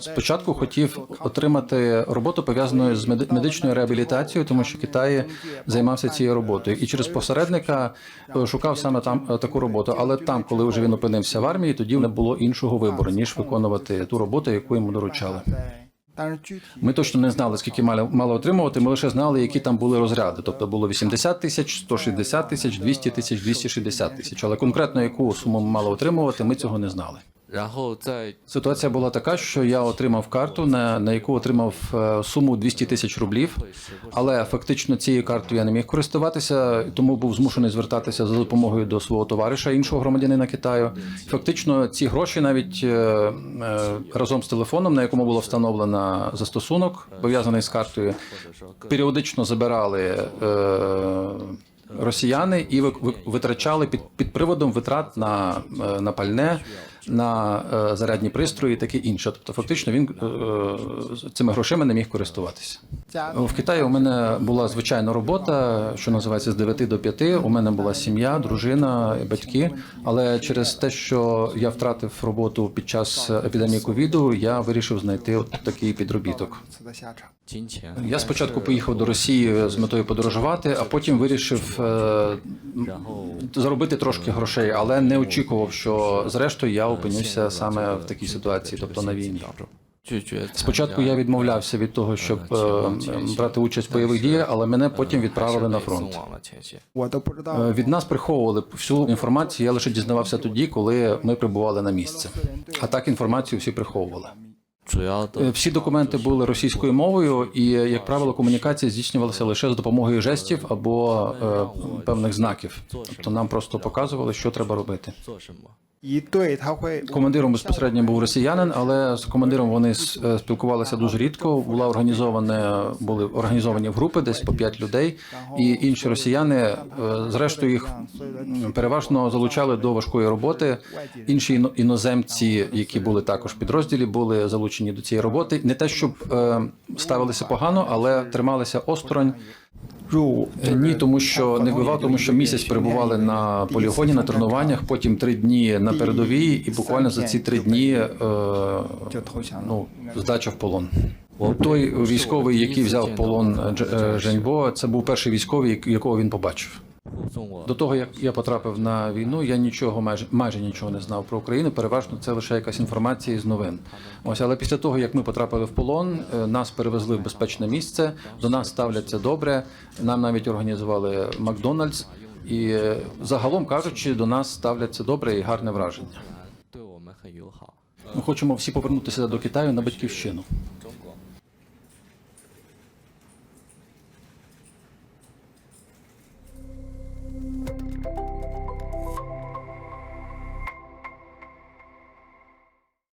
Спочатку хотів отримати роботу пов'язану з медичною реабілітацією, тому що Китай займався цією роботою, і через посередника е, шукав саме там е, таку роботу. Але там, коли вже він опинився в армії, тоді не було іншого вибору ніж виконувати ту роботу, яку йому доручали. Ми точно не знали, скільки мали, мало отримувати. Ми лише знали, які там були розряди. Тобто було 80 тисяч, 160 тисяч, 200 тисяч, 260 тисяч. Але конкретно яку суму мали отримувати, ми цього не знали. Ситуація була така, що я отримав карту, на на яку отримав е, суму 200 тисяч рублів. Але фактично цією картою я не міг користуватися, тому був змушений звертатися за допомогою до свого товариша, іншого громадянина Китаю. Фактично, ці гроші навіть е, е, разом з телефоном, на якому було встановлено застосунок, пов'язаний з картою, періодично забирали. Росіяни і витрачали під під приводом витрат на на пальне на е, зарядні пристрої і таке інше. Тобто, фактично, він е, е, цими грошима не міг користуватися. В Китаї у мене була звичайна робота, що називається з 9 до 5. У мене була сім'я, дружина, батьки. Але через те, що я втратив роботу під час епідемії ковіду, я вирішив знайти от такий підробіток. Я спочатку поїхав до Росії з метою подорожувати, а потім вирішив е, заробити трошки грошей, але не очікував, що зрештою я опинюся саме в такій ситуації, тобто на війні. Спочатку я відмовлявся від того, щоб е, брати участь в бойових діях, але мене потім відправили на фронт. Е, від нас приховували всю інформацію. Я лише дізнавався тоді, коли ми прибували на місце. А так інформацію всі приховували. Е, всі документи були російською мовою, і як правило, комунікація здійснювалася лише з допомогою жестів або е, певних знаків. Тобто нам просто показували, що треба робити командиром безпосередньо був росіянин, але з командиром вони е, спілкувалися дуже рідко. Була організована були організовані в групи, десь по п'ять людей, і інші росіяни, е, зрештою, їх переважно залучали до важкої роботи. Інші іноземці, які були також в підрозділі, були залучені до цієї роботи. Не те, щоб е, ставилися погано, але трималися осторонь. Е, ні, тому що не вбивав, тому що місяць перебували на полігоні на тренуваннях. Потім три дні на передовій, і буквально за ці три дні е, ну, здача в полон. Той військовий, який взяв полон е, е, Женьбо, це був перший військовий, якого він побачив. До того як я потрапив на війну, я нічого майже майже нічого не знав про Україну. Переважно це лише якась інформація з новин. Ось, але після того як ми потрапили в полон, е, нас перевезли в безпечне місце. До нас ставляться добре. Нам навіть організували Макдональдс, і е, загалом кажучи, до нас ставляться добре і гарне враження. Ми хочемо всі повернутися до Китаю на батьківщину.